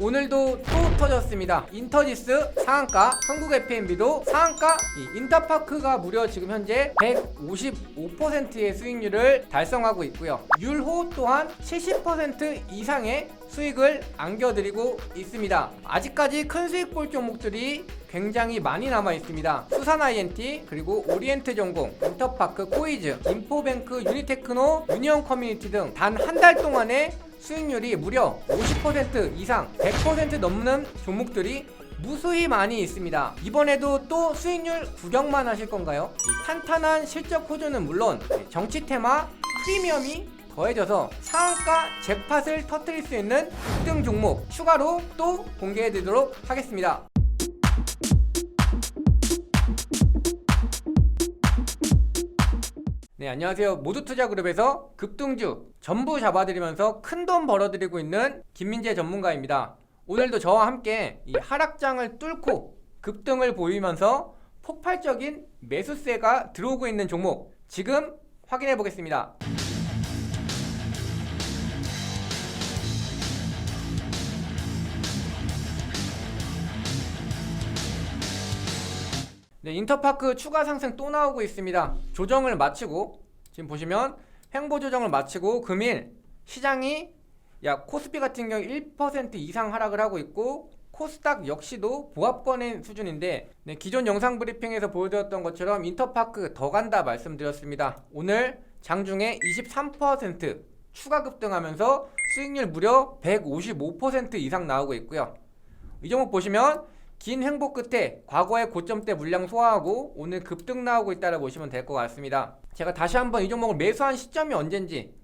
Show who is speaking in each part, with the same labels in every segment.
Speaker 1: 오늘도 또 터졌습니다. 인터지스 상한가, 한국 FMB도 상한가, 이 인터파크가 무려 지금 현재 155%의 수익률을 달성하고 있고요. 율호 또한 70% 이상의 수익을 안겨드리고 있습니다. 아직까지 큰 수익 볼 종목들이 굉장히 많이 남아 있습니다. 수산 INT 그리고 오리엔트 전공, 인터파크, 코이즈, 인포뱅크, 유니테크노, 유니온 커뮤니티 등 단 한 달 동안에 수익률이 무려 50% 이상 100% 넘는 종목들이 무수히 많이 있습니다. 이번에도 또 수익률 구경만 하실 건가요? 이 탄탄한 실적 호조는 물론 정치 테마 프리미엄이 더해져서 상한가 잭팟을 터뜨릴 수 있는 특등 종목 추가로 또 공개해 드리도록 하겠습니다. 네, 안녕하세요. 모두투자그룹에서 급등주 전부 잡아드리면서 큰 돈 벌어드리고 있는 김민재 전문가입니다. 오늘도 저와 함께 이 하락장을 뚫고 급등을 보이면서 폭발적인 매수세가 들어오고 있는 종목 지금 확인해 보겠습니다. 네, 인터파크 추가 상승 또 나오고 있습니다. 조정을 마치고 지금 보시면 횡보 조정을 마치고 금일 시장이 약 코스피 같은 경우 1% 이상 하락을 하고 있고 코스닥 역시도 보합권인 수준인데 네, 기존 영상 브리핑에서 보여드렸던 것처럼 인터파크 더 간다 말씀드렸습니다. 오늘 장중에 23% 추가 급등하면서 수익률 무려 155% 이상 나오고 있고요. 이 종목 보시면 긴 횡보 끝에 과거의 고점대 물량 소화하고 오늘 급등 나오고 있다고 보시면 될 것 같습니다. 제가 다시 한번 이 종목을 매수한 시점이 언젠지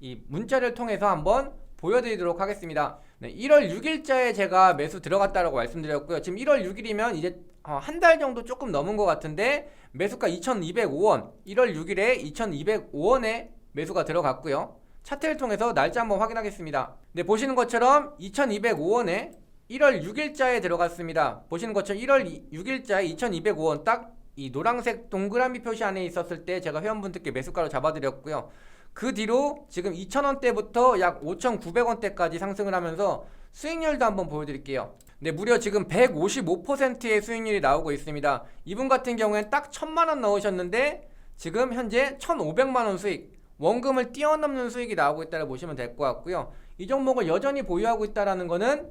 Speaker 1: 이 문자를 통해서 한번 보여드리도록 하겠습니다. 네, 1월 6일자에 제가 매수 들어갔다라고 말씀드렸고요. 지금 1월 6일이면 이제 어, 한달 정도 조금 넘은 것 같은데 매수가 2,205원, 1월 6일에 2,205원에 매수가 들어갔고요. 차트를 통해서 날짜 한번 확인하겠습니다. 네, 보시는 것처럼 2,205원에 1월 6일자에 들어갔습니다. 보시는 것처럼 1월 6일자에 2,205원 딱 이 노란색 동그라미 표시 안에 있었을 때 제가 회원분들께 매수가로 잡아드렸고요. 그 뒤로 지금 2,000원대부터 약 5,900원대까지 상승을 하면서 수익률도 한번 보여드릴게요. 네, 무려 지금 155%의 수익률이 나오고 있습니다. 이분 같은 경우에는 딱 1,000만원 넣으셨는데 지금 현재 1,500만원 수익, 원금을 뛰어넘는 수익이 나오고 있다고 보시면 될 것 같고요. 이 종목을 여전히 보유하고 있다는 거는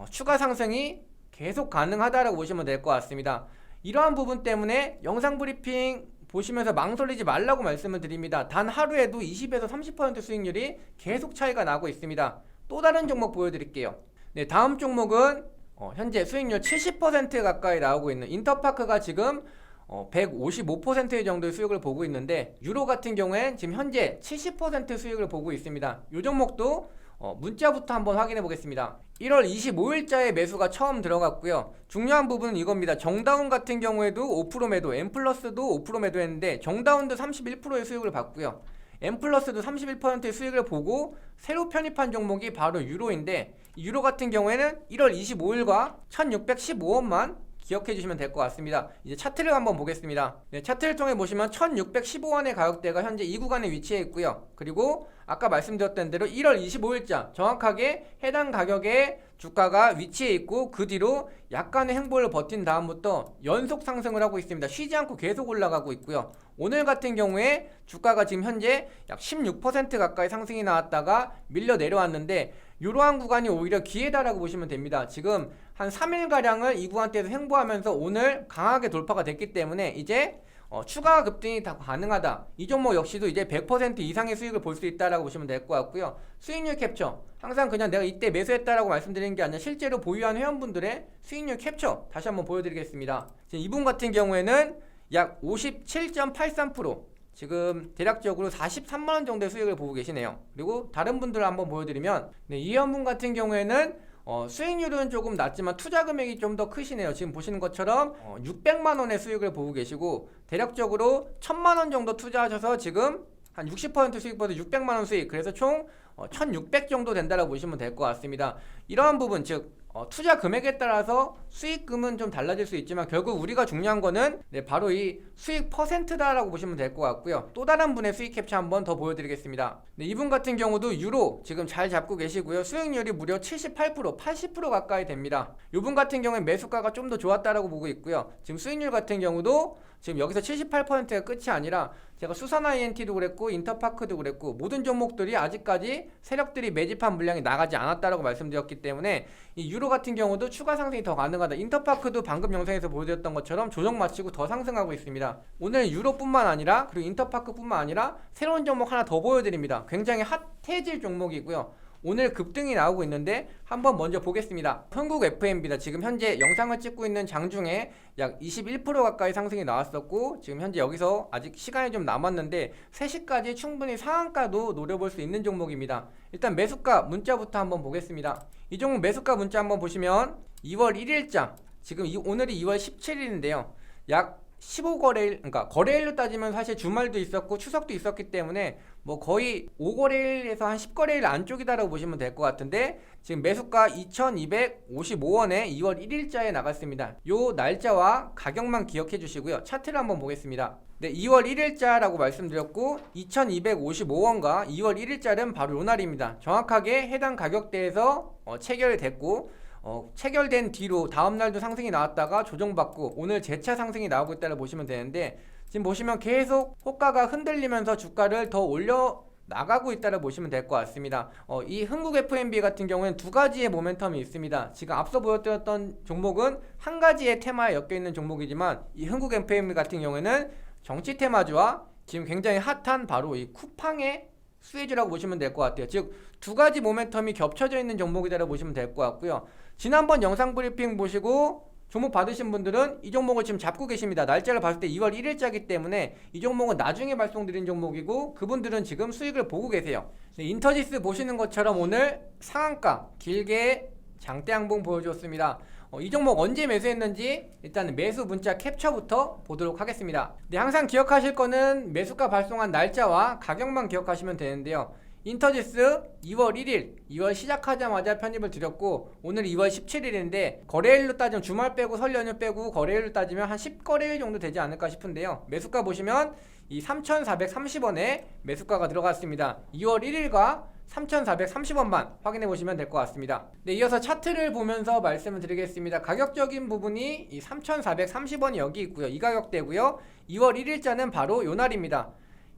Speaker 1: 어, 추가 상승이 계속 가능하다라고 보시면 될 것 같습니다. 이러한 부분 때문에 영상 브리핑 보시면서 망설이지 말라고 말씀을 드립니다. 단 하루에도 20에서 30% 수익률이 계속 차이가 나고 있습니다. 또 다른 종목 보여드릴게요. 네, 다음 종목은 어, 현재 수익률 70% 가까이 나오고 있는 인터파크가 지금 어, 155% 정도의 수익을 보고 있는데 유로 같은 경우엔 지금 현재 70% 수익을 보고 있습니다. 이 종목도 어, 문자부터 한번 확인해 보겠습니다. 1월 25일자에 매수가 처음 들어갔고요. 중요한 부분은 이겁니다. 정다운 같은 경우에도 5% 매도, 엠플러스도 5% 매도했는데 정다운도 31%의 수익을 봤고요. 엠플러스도 31%의 수익을 보고 새로 편입한 종목이 바로 유로인데 유로 같은 경우에는 1월 25일과 1615원만 기억해 주시면 될 것 같습니다. 이제 차트를 한번 보겠습니다. 네, 차트를 통해 보시면 1615원의 가격대가 현재 이 구간에 위치해 있고요. 그리고 아까 말씀드렸던 대로 1월 25일자 정확하게 해당 가격에 주가가 위치해 있고 그 뒤로 약간의 행보를 버틴 다음부터 연속 상승을 하고 있습니다. 쉬지 않고 계속 올라가고 있고요. 오늘 같은 경우에 주가가 지금 현재 약 16% 가까이 상승이 나왔다가 밀려 내려왔는데 이러한 구간이 오히려 기회다라고 보시면 됩니다. 지금 한 3일가량을 이 구간대에서 행보하면서 오늘 강하게 돌파가 됐기 때문에 이제 어, 추가 급등이 다 가능하다. 이 종목 역시도 이제 100% 이상의 수익을 볼 수 있다라고 보시면 될 것 같고요. 수익률 캡처. 항상 그냥 내가 이때 매수했다라고 말씀드리는 게 아니라 실제로 보유한 회원분들의 수익률 캡처 다시 한번 보여드리겠습니다. 지금 이분 같은 경우에는 약 57.83% 지금 대략적으로 43만 원 정도의 수익을 보고 계시네요. 그리고 다른 분들을 한번 보여드리면 네, 이 회원분 같은 경우에는 어, 수익률은 조금 낮지만 투자 금액이 좀 더 크시네요. 지금 보시는 것처럼 어, 600만 원의 수익을 보고 계시고 대략적으로 1000만 원 정도 투자하셔서 지금 한 60% 수익 보다 600만 원 수익. 그래서 총 어, 1600 정도 된다고 보시면 될 것 같습니다. 이러한 부분 즉 어, 투자 금액에 따라서 수익금은 좀 달라질 수 있지만 결국 우리가 중요한 거는 네, 바로 이 수익 퍼센트다라고 보시면 될 것 같고요. 또 다른 분의 수익 캡처 한번 더 보여드리겠습니다. 네, 이분 같은 경우도 유로 지금 잘 잡고 계시고요. 수익률이 무려 78%, 80% 가까이 됩니다. 이분 같은 경우에 매수가가 좀 더 좋았다라고 보고 있고요. 지금 수익률 같은 경우도 지금 여기서 78%가 끝이 아니라 제가 수산 INT도 그랬고 인터파크도 그랬고 모든 종목들이 아직까지 세력들이 매집한 물량이 나가지 않았다라고 말씀드렸기 때문에 이 유로 같은 경우도 추가 상승이 더 가능하다. 인터파크도 방금 영상에서 보여드렸던 것처럼 조정 마치고 더 상승하고 있습니다. 오늘 유로뿐만 아니라 그리고 인터파크뿐만 아니라 새로운 종목 하나 더 보여드립니다. 굉장히 핫해질 종목이고요. 오늘 급등이 나오고 있는데 한번 먼저 보겠습니다. 한국 FMB다. 지금 현재 영상을 찍고 있는 장중에 약 21% 가까이 상승이 나왔었고 지금 현재 여기서 아직 시간이 좀 남았는데 3시까지 충분히 상한가도 노려볼 수 있는 종목입니다. 일단 매수가 문자부터 한번 보겠습니다. 이 종목 매수가 문자 한번 보시면 2월 1일자 지금 이, 오늘이 2월 17일인데요. 약 15거래일, 그러니까 거래일로 따지면 사실 주말도 있었고 추석도 있었기 때문에 뭐 거의 5거래일에서 한 10거래일 안쪽이다라고 보시면 될 것 같은데 지금 매수가 2,255원에 2월 1일자에 나갔습니다. 요 날짜와 가격만 기억해 주시고요. 차트를 한번 보겠습니다. 네, 2월 1일자라고 말씀드렸고 2,255원과 2월 1일자는 바로 요 날입니다. 정확하게 해당 가격대에서 어, 체결됐고 어, 체결된 뒤로 다음 날도 상승이 나왔다가 조정받고 오늘 재차 상승이 나오고 있다고 보시면 되는데 지금 보시면 계속 호가가 흔들리면서 주가를 더 올려 나가고 있다고 보시면 될 것 같습니다. 어, 이 흥국 FMB 같은 경우에는 두 가지의 모멘텀이 있습니다. 지금 앞서 보여드렸던 종목은 한 가지의 테마에 엮여 있는 종목이지만 이 흥국 FMB 같은 경우에는 정치 테마주와 지금 굉장히 핫한 바로 이 쿠팡의 수혜주라고 보시면 될 것 같아요. 즉 두 가지 모멘텀이 겹쳐져 있는 종목이다라고 보시면 될 것 같고요. 지난번 영상 브리핑 보시고 종목 받으신 분들은 이 종목을 지금 잡고 계십니다. 날짜를 봤을 때 2월 1일자기 때문에 이 종목은 나중에 발송드린 종목이고 그분들은 지금 수익을 보고 계세요. 네, 인터지스 보시는 것처럼 오늘 상한가 길게 장대 양봉 보여줬습니다. 어, 이 종목 언제 매수했는지 일단 매수 문자 캡처부터 보도록 하겠습니다. 네, 항상 기억하실 거는 매수가 발송한 날짜와 가격만 기억하시면 되는데요. 인터지스 2월 1일, 2월 시작하자마자 편입을 드렸고 오늘 2월 17일인데 거래일로 따지면 주말 빼고 설 연휴 빼고 거래일로 따지면 한 10거래일 정도 되지 않을까 싶은데요. 매수가 보시면 이 3,430원에 매수가가 들어갔습니다. 2월 1일과 3,430원만 확인해 보시면 될 것 같습니다. 네, 이어서 차트를 보면서 말씀을 드리겠습니다. 가격적인 부분이 이 3,430원이 여기 있고요. 이 가격대고요. 2월 1일자는 바로 요 날입니다.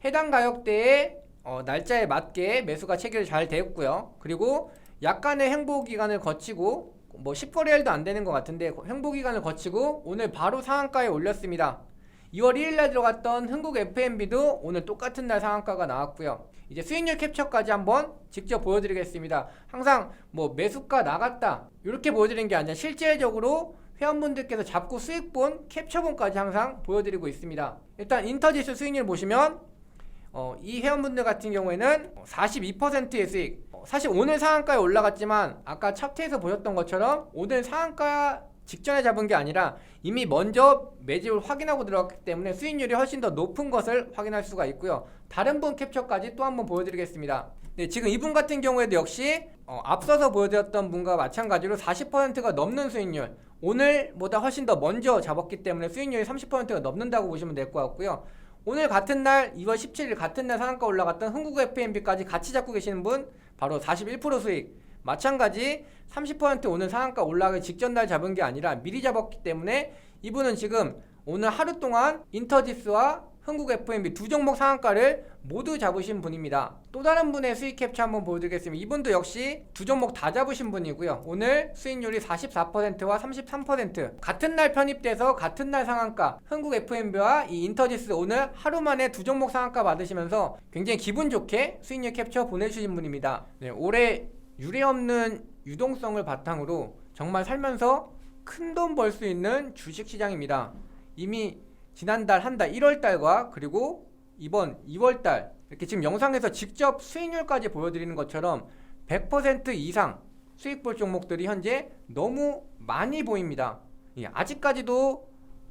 Speaker 1: 해당 가격대에 어, 날짜에 맞게 매수가 체결 잘 되었고요. 그리고 약간의 행보 기간을 거치고 뭐 10거래일도 안 되는 것 같은데 행보 기간을 거치고 오늘 바로 상한가에 올렸습니다. 2월 1일 날 들어갔던 흥국 FMB도 오늘 똑같은 날 상한가가 나왔고요. 이제 수익률 캡처까지 한번 직접 보여드리겠습니다. 항상 뭐 매수가 나갔다 이렇게 보여드리는 게 아니라 실질적으로 회원분들께서 잡고 수익 본 캡처본까지 항상 보여드리고 있습니다. 일단 인터지수 수익률 보시면 어, 이 회원분들 같은 경우에는 42%의 수익. 어, 사실 오늘 상한가에 올라갔지만 아까 차트에서 보셨던 것처럼 오늘 상한가 직전에 잡은 게 아니라 이미 먼저 매집을 확인하고 들어갔기 때문에 수익률이 훨씬 더 높은 것을 확인할 수가 있고요. 다른 분 캡처까지 또 한번 보여드리겠습니다. 네, 지금 이분 같은 경우에도 역시 어, 앞서서 보여드렸던 분과 마찬가지로 40%가 넘는 수익률 오늘보다 훨씬 더 먼저 잡았기 때문에 수익률이 30%가 넘는다고 보시면 될 것 같고요. 오늘 같은 날 2월 17일 같은 날 상한가 올라갔던 흥국 FMB까지 같이 잡고 계시는 분 바로 41% 수익. 마찬가지 30% 오늘 상한가 올라가기 직전 날 잡은 게 아니라 미리 잡았기 때문에 이분은 지금 오늘 하루 동안 인터지스와 흥국 FMB 두 종목 상한가를 모두 잡으신 분입니다. 또 다른 분의 수익 캡처 한번 보여드리겠습니다. 이분도 역시 두 종목 다 잡으신 분이고요. 오늘 수익률이 44%와 33% 같은 날 편입돼서 같은 날 상한가 흥국 FMB와 이 인터지스 오늘 하루 만에 두 종목 상한가 받으시면서 굉장히 기분 좋게 수익률 캡처 보내주신 분입니다. 네, 올해 유례 없는 유동성을 바탕으로 정말 살면서 큰 돈 벌 수 있는 주식 시장입니다. 이미 지난달 한 달 1월 달과 그리고 이번 2월 달 이렇게 지금 영상에서 직접 수익률까지 보여드리는 것처럼 100% 이상 수익 볼 종목들이 현재 너무 많이 보입니다. 예, 아직까지도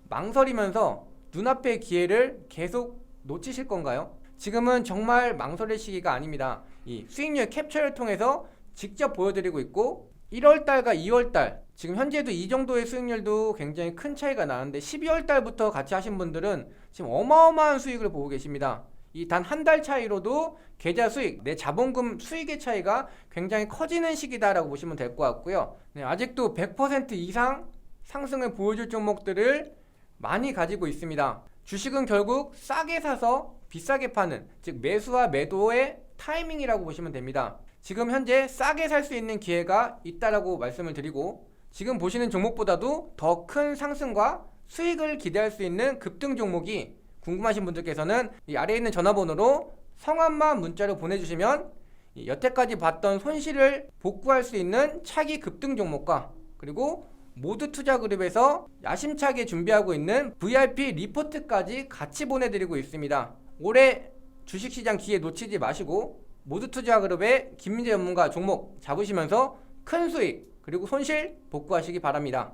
Speaker 1: 망설이면서 눈앞의 기회를 계속 놓치실 건가요? 지금은 정말 망설일 시기가 아닙니다. 이 수익률 캡처를 통해서 직접 보여드리고 있고 1월달과 2월달 지금 현재도 이 정도의 수익률도 굉장히 큰 차이가 나는데 12월 달부터 같이 하신 분들은 지금 어마어마한 수익을 보고 계십니다. 이 단 한 달 차이로도 계좌 수익, 내 자본금 수익의 차이가 굉장히 커지는 시기다라고 보시면 될 것 같고요. 네, 아직도 100% 이상 상승을 보여줄 종목들을 많이 가지고 있습니다. 주식은 결국 싸게 사서 비싸게 파는 즉 매수와 매도의 타이밍이라고 보시면 됩니다. 지금 현재 싸게 살 수 있는 기회가 있다라고 말씀을 드리고 지금 보시는 종목보다도 더 큰 상승과 수익을 기대할 수 있는 급등 종목이 궁금하신 분들께서는 이 아래에 있는 전화번호로 성함만 문자로 보내주시면 이 여태까지 봤던 손실을 복구할 수 있는 차기 급등 종목과 그리고 모두 투자 그룹에서 야심차게 준비하고 있는 VIP 리포트까지 같이 보내드리고 있습니다. 올해 주식시장 기회 놓치지 마시고 모두 투자 그룹의 김민재 전문가 종목 잡으시면서 큰 수익 그리고 손실 복구하시기 바랍니다.